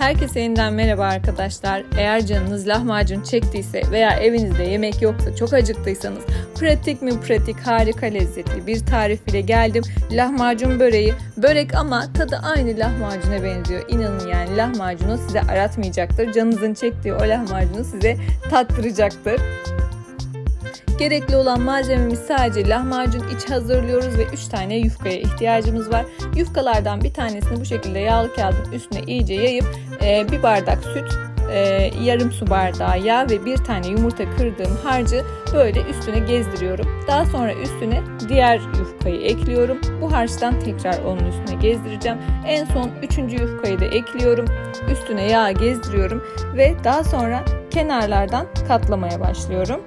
Herkese yeniden merhaba arkadaşlar. Eğer canınız lahmacun çektiyse veya evinizde yemek yoksa çok acıktıysanız pratik mi pratik harika lezzetli bir tarif ile geldim. Lahmacun böreği. Börek ama tadı aynı lahmacuna benziyor. İnanın yani lahmacunu size aratmayacaktır. Canınızın çektiği o lahmacunu size tattıracaktır. Gerekli olan malzememiz sadece lahmacun iç hazırlıyoruz ve 3 tane yufkaya ihtiyacımız var. Yufkalardan bir tanesini bu şekilde yağlı kağıdın üstüne iyice yayıp e, bir bardak süt, e, yarım su bardağı yağ ve bir tane yumurta kırdığım harcı böyle üstüne gezdiriyorum. Daha sonra üstüne diğer yufkayı ekliyorum. Bu harçtan tekrar onun üstüne gezdireceğim. En son üçüncü yufkayı da ekliyorum. Üstüne yağ gezdiriyorum ve daha sonra kenarlardan katlamaya başlıyorum.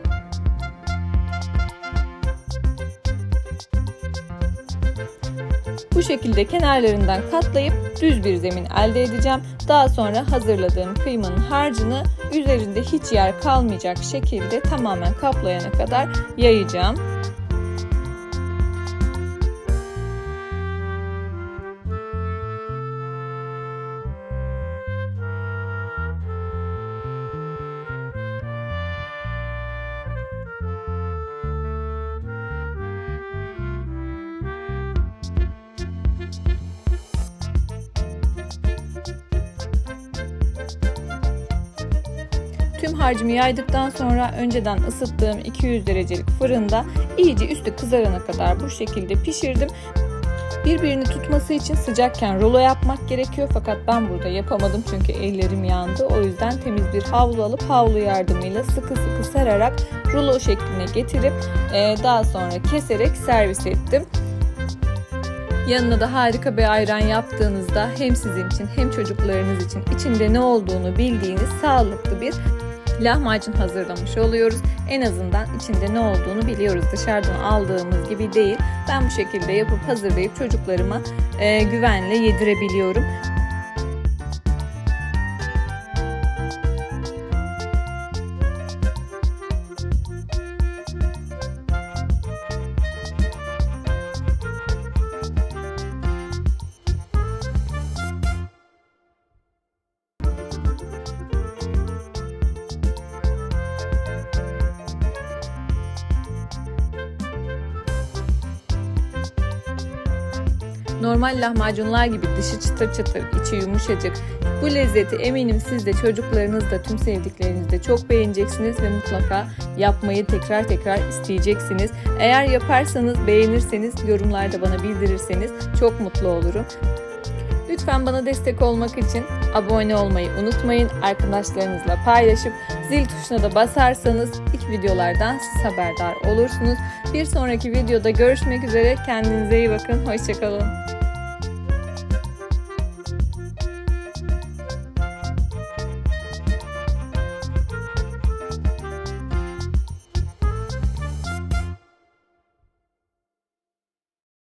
Bu şekilde kenarlarından katlayıp düz bir zemin elde edeceğim. Daha sonra hazırladığım kıymanın harcını üzerinde hiç yer kalmayacak şekilde tamamen kaplayana kadar yayacağım. Tüm harcımı yaydıktan sonra önceden ısıttığım 200 derecelik fırında iyice üstü kızarana kadar bu şekilde pişirdim. Birbirini tutması için sıcakken rulo yapmak gerekiyor fakat ben burada yapamadım çünkü ellerim yandı. O yüzden temiz bir havlu alıp havlu yardımıyla sıkı sıkı sararak rulo şekline getirip e, daha sonra keserek servis ettim. Yanına da harika bir ayran yaptığınızda hem sizin için hem çocuklarınız için içinde ne olduğunu bildiğiniz sağlıklı bir lahmacun hazırlamış oluyoruz. En azından içinde ne olduğunu biliyoruz. Dışarıdan aldığımız gibi değil. Ben bu şekilde yapıp hazırlayıp çocuklarıma e, güvenle yedirebiliyorum. Normal lahmacunlar gibi dışı çıtır çıtır, içi yumuşacık. Bu lezzeti eminim siz de çocuklarınız da tüm sevdikleriniz de çok beğeneceksiniz ve mutlaka yapmayı tekrar tekrar isteyeceksiniz. Eğer yaparsanız, beğenirseniz, yorumlarda bana bildirirseniz çok mutlu olurum. Lütfen bana destek olmak için abone olmayı unutmayın. Arkadaşlarınızla paylaşıp zil tuşuna da basarsanız ilk videolardan siz haberdar olursunuz. Bir sonraki videoda görüşmek üzere. Kendinize iyi bakın. Hoşçakalın.